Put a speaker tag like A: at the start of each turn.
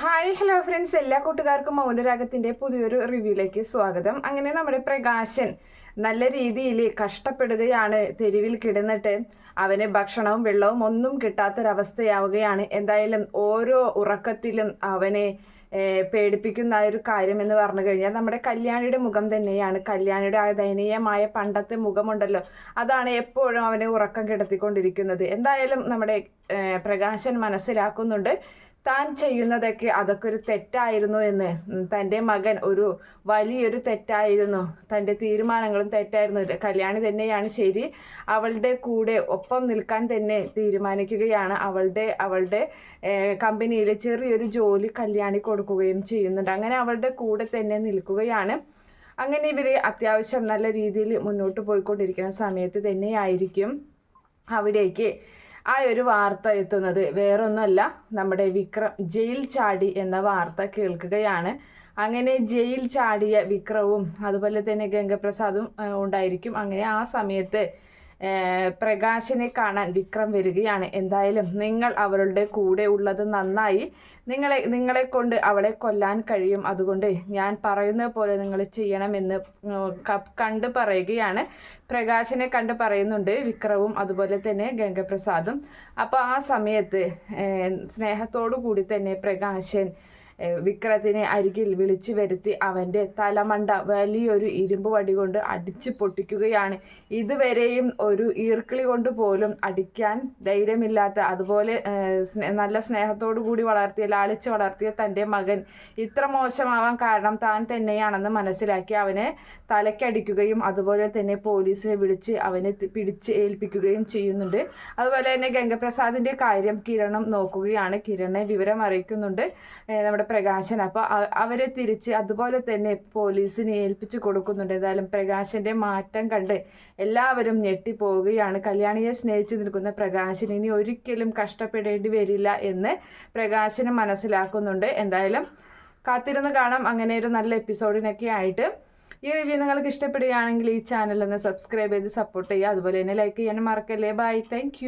A: Hi hello friends എല്ലാ കൂട്ടുകാർക്കും മൗനരാഗത്തിന്റെ പുതിയൊരു റിവ്യൂയിലേക്ക് സ്വാഗതം. അങ്ങനെ നമ്മുടെ പ്രകാശൻ നല്ല രീതിയിൽ കഷ്ടപ്പെടുകയാണ് തെരുവിൽ കിടന്നിട്ട് അവന് ഭക്ഷണവും വെള്ളവും ഒന്നും കിട്ടാത്തൊരവസ്ഥയാവുകയാണ്. എന്തായാലും ഓരോ ഉറക്കത്തിലും അവനെ പേടിപ്പിക്കുന്ന ഒരു കാര്യം എന്ന് പറഞ്ഞു കഴിഞ്ഞാൽ നമ്മുടെ കല്യാണിയുടെ മുഖം തന്നെയാണ്. കല്യാണിയുടെ ആ ദയനീയമായ പണ്ടത്തെ മുഖമുണ്ടല്ലോ. അതാണ് എപ്പോഴും അവനെ ഉറക്കം കിടത്തിക്കൊണ്ടിരിക്കുന്നത്. എന്തായാലും നമ്മുടെ പ്രകാശൻ മനസ്സിലാക്കുന്നുണ്ട്. താൻ ചെയ്യുന്നതൊക്കെ അതൊക്കെ ഒരു തെറ്റായിരുന്നു എന്ന്. തന്റെ മകൻ ഒരു വലിയൊരു തെറ്റായിരുന്നു. തന്റെ തീരുമാനങ്ങളും തെറ്റായിരുന്നു. കല്യാണി തന്നെയാണ് ശരി. അവളുടെ കൂടെ ഒപ്പം നിൽക്കാൻ തന്നെ തീരുമാനിക്കുകയാണ്. അവളുടെ അവളുടെ കമ്പനിയിൽ ചെറിയൊരു ജോലി കല്യാണി കൊടുക്കുകയും ചെയ്യുന്നുണ്ട്. അങ്ങനെ അവളുടെ കൂടെ തന്നെ നിൽക്കുകയാണ്. അങ്ങനെ ഇവർ അത്യാവശ്യം നല്ല രീതിയിൽ മുന്നോട്ട് പോയിക്കൊണ്ടിരിക്കുന്ന സമയത്ത് തന്നെയായിരിക്കും അവിടേക്ക് ആ ഒരു വാർത്ത എത്തുന്നത് വേറൊന്നുമല്ല. നമ്മുടെ വിക്രം ജയിൽ ചാടി എന്ന വാർത്ത കേൾക്കുകയാണ്. അങ്ങനെ ജയിൽ ചാടിയ വിക്രവും അതുപോലെ തന്നെ ഗംഗപ്രസാദും ഉണ്ടായിരിക്കും. അങ്ങനെ ആ സമയത്ത് പ്രകാശിനെ കാണാൻ വിക്രം വരികയാണ്. എന്തായാലും നിങ്ങൾ അവരുടെ കൂടെ ഉള്ളത് നന്നായി. നിങ്ങളെ നിങ്ങളെ കൊണ്ട് അവളെ കൊല്ലാൻ കഴിയും. അതുകൊണ്ട് ഞാൻ പറയുന്ന പോലെ നിങ്ങൾ ചെയ്യണമെന്ന് കണ്ട് പറയുകയാണ്. പ്രകാശിനെ കണ്ട് പറയുന്നുണ്ട് വിക്രവും അതുപോലെ തന്നെ ഗംഗപ്രസാദും. അപ്പോൾ ആ സമയത്ത് സ്നേഹത്തോടു കൂടി തന്നെ പ്രകാശൻ വിക്രത്തിനെ അരികിൽ വിളിച്ചു വരുത്തി അവന്റെ തലമണ്ട വലിയൊരു ഇരുമ്പ് വടി കൊണ്ട് അടിച്ചു പൊട്ടിക്കുകയാണ്. ഇതുവരെയും ഒരു ഈർക്കിളി കൊണ്ട് പോലും അടിക്കാൻ ധൈര്യമില്ലാത്ത അതുപോലെ നല്ല സ്നേഹത്തോടു കൂടി വളർത്തിയ ലാളിച്ച് വളർത്തിയ തന്റെ മകൻ ഇത്ര മോശമാവാൻ കാരണം താൻ തന്നെയാണെന്ന് മനസ്സിലാക്കി അവനെ തലയ്ക്കടിക്കുകയും അതുപോലെ തന്നെ പോലീസിനെ വിളിച്ച് അവനെ പിടിച്ച് ഏൽപ്പിക്കുകയും ചെയ്യുന്നുണ്ട്. അതുപോലെ തന്നെ ഗംഗപ്രസാദിന്റെ കാര്യം കിരണം നോക്കുകയാണ്. കിരണെ വിവരം അറിയിക്കുന്നുണ്ട്. നമ്മുടെ പ്രകാശൻ. അപ്പോൾ അവരെ തിരിച്ച് അതുപോലെ തന്നെ പോലീസിനെ ഏൽപ്പിച്ചു കൊടുക്കുന്നുണ്ട്. ഏതായാലും പ്രകാശന്റെ മാറ്റം കണ്ട് എല്ലാവരും ഞെട്ടിപ്പോവുകയാണ്. കല്യാണിയെ സ്നേഹിച്ചു നിൽക്കുന്ന പ്രകാശൻ ഇനി ഒരിക്കലും കഷ്ടപ്പെടേണ്ടി വരില്ല എന്ന് പ്രകാശന് മനസ്സിലാക്കുന്നുണ്ട്. എന്തായാലും കാത്തിരുന്ന് കാണാം. അങ്ങനെ ഒരു നല്ല എപ്പിസോഡിനൊക്കെ ആയിട്ട്. ഈ റിവ്യൂ നിങ്ങൾക്ക് ഇഷ്ടപ്പെടുകയാണെങ്കിൽ ഈ ചാനൽ ഒന്ന് സബ്സ്ക്രൈബ് ചെയ്ത് സപ്പോർട്ട് ചെയ്യുക. അതുപോലെ തന്നെ ലൈക്ക് ചെയ്യാനും മറക്കല്ലേ. Bye thank